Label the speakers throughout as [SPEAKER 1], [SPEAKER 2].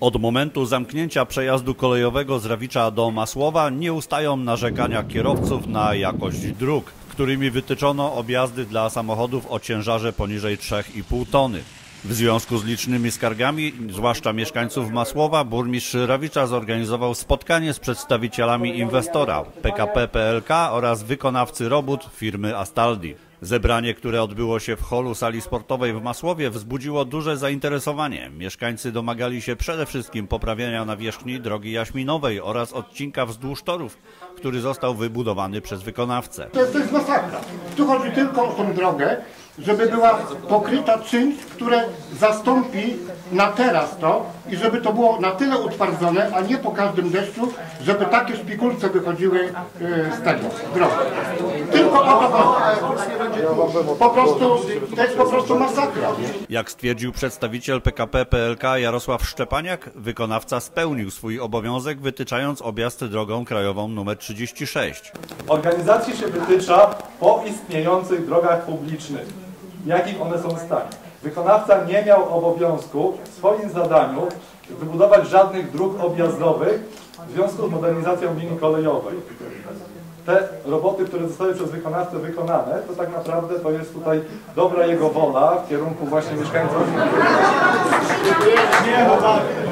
[SPEAKER 1] Od momentu zamknięcia przejazdu kolejowego z Rawicza do Masłowa nie ustają narzekania kierowców na jakość dróg, którymi wytyczono objazdy dla samochodów o ciężarze poniżej 3,5 tony. W związku z licznymi skargami, zwłaszcza mieszkańców Masłowa, burmistrz Rawicza zorganizował spotkanie z przedstawicielami inwestora PKP PLK oraz wykonawcy robót firmy Astaldi. Zebranie, które odbyło się w holu sali sportowej w Masłowie, wzbudziło duże zainteresowanie. Mieszkańcy domagali się przede wszystkim poprawienia nawierzchni drogi jaśminowej oraz odcinka wzdłuż torów, który został wybudowany przez wykonawcę.
[SPEAKER 2] To jest, to jest masakra. Tu chodzi tylko o tą drogę, żeby była pokryta czymś, które zastąpi na teraz to i żeby to było na tyle utwardzone, a nie po każdym deszczu, żeby takie szpikulce wychodziły e, z tego, drogi. Tylko o to. Po prostu, to jest po prostu masakra.
[SPEAKER 1] Jak stwierdził przedstawiciel PKP PLK Jarosław Szczepaniak, wykonawca spełnił swój obowiązek wytyczając objazd drogą krajową nr 36.
[SPEAKER 3] Organizacji się wytycza po istniejących drogach publicznych, w jakim one są stanie. Wykonawca nie miał obowiązku w swoim zadaniu wybudować żadnych dróg objazdowych w związku z modernizacją linii kolejowej. Te roboty, które zostały przez wykonawcę wykonane, to tak naprawdę to jest tutaj dobra jego wola w kierunku właśnie mieszkańców. Nie, no tak.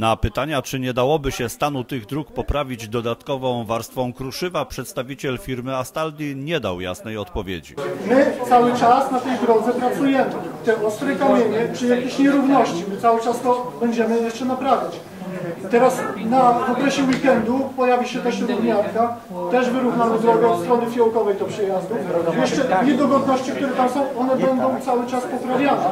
[SPEAKER 1] Na pytania, czy nie dałoby się stanu tych dróg poprawić dodatkową warstwą kruszywa, przedstawiciel firmy Astaldi nie dał jasnej odpowiedzi.
[SPEAKER 4] My cały czas na tej drodze pracujemy. Te ostre kamienie, czy jakieś nierówności, my cały czas to będziemy jeszcze naprawiać. Teraz na, w okresie weekendu pojawi się też równiarka, też wyrównamy drogę od strony fiołkowej do przejazdu. Jeszcze niedogodności, które tam są, one będą cały czas poprawiane.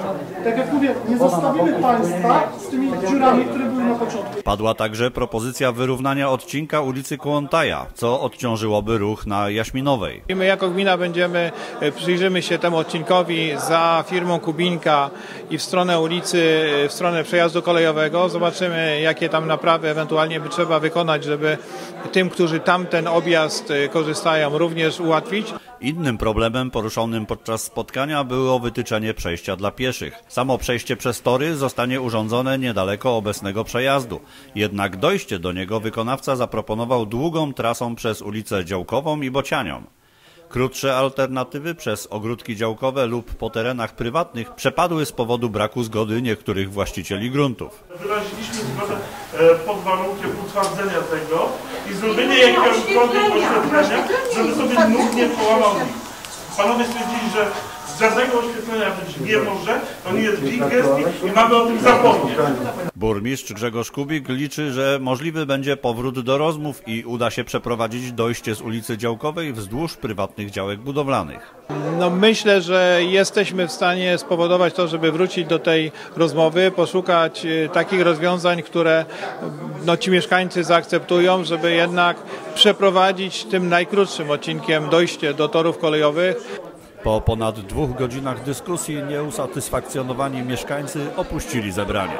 [SPEAKER 4] Tak jak mówię, nie zostawimy państwa z tymi dziurami, które były na początku.
[SPEAKER 1] Padła także propozycja wyrównania odcinka ulicy Kołątaja, co odciążyłoby ruch na Jaśminowej.
[SPEAKER 5] My jako gmina będziemy, e, przyjrzymy się temu odcinkowi za firmą Kubinka i w stronę ulicy, e, w stronę przejazdu kolejowego. Zobaczymy, jakie tam naprawy ewentualnie by trzeba wykonać, żeby tym, którzy tamten objazd e, korzystają, również ułatwić.
[SPEAKER 1] Innym problemem poruszonym podczas spotkania było wytyczenie przejścia dla pieszych. Samo przejście przez tory zostanie urządzone niedaleko obecnego przejazdu. Jednak dojście do niego wykonawca zaproponował długą trasą przez ulicę Działkową i Bocianią. Krótsze alternatywy przez ogródki działkowe lub po terenach prywatnych przepadły z powodu braku zgody niektórych właścicieli gruntów.
[SPEAKER 6] Wyraziliśmy zgodę pod warunkiem utwardzenia tego i zrobienia jakiegokolwiek oświetlenia, żeby sobie nóg nie połamał. Panowie stwierdzili, że żadnego oświetlenia być nie może, to nie jest w ich gestii i mamy o tym zapomnieć.
[SPEAKER 1] Burmistrz Grzegorz Kubik liczy, że możliwy będzie powrót do rozmów i uda się przeprowadzić dojście z ulicy Działkowej wzdłuż prywatnych działek budowlanych.
[SPEAKER 5] No myślę, że jesteśmy w stanie spowodować to, żeby wrócić do tej rozmowy, poszukać e, takich rozwiązań, które no, ci mieszkańcy zaakceptują, żeby jednak przeprowadzić tym najkrótszym odcinkiem dojście do torów kolejowych.
[SPEAKER 1] Po ponad dwóch godzinach dyskusji nieusatysfakcjonowani mieszkańcy opuścili zebranie.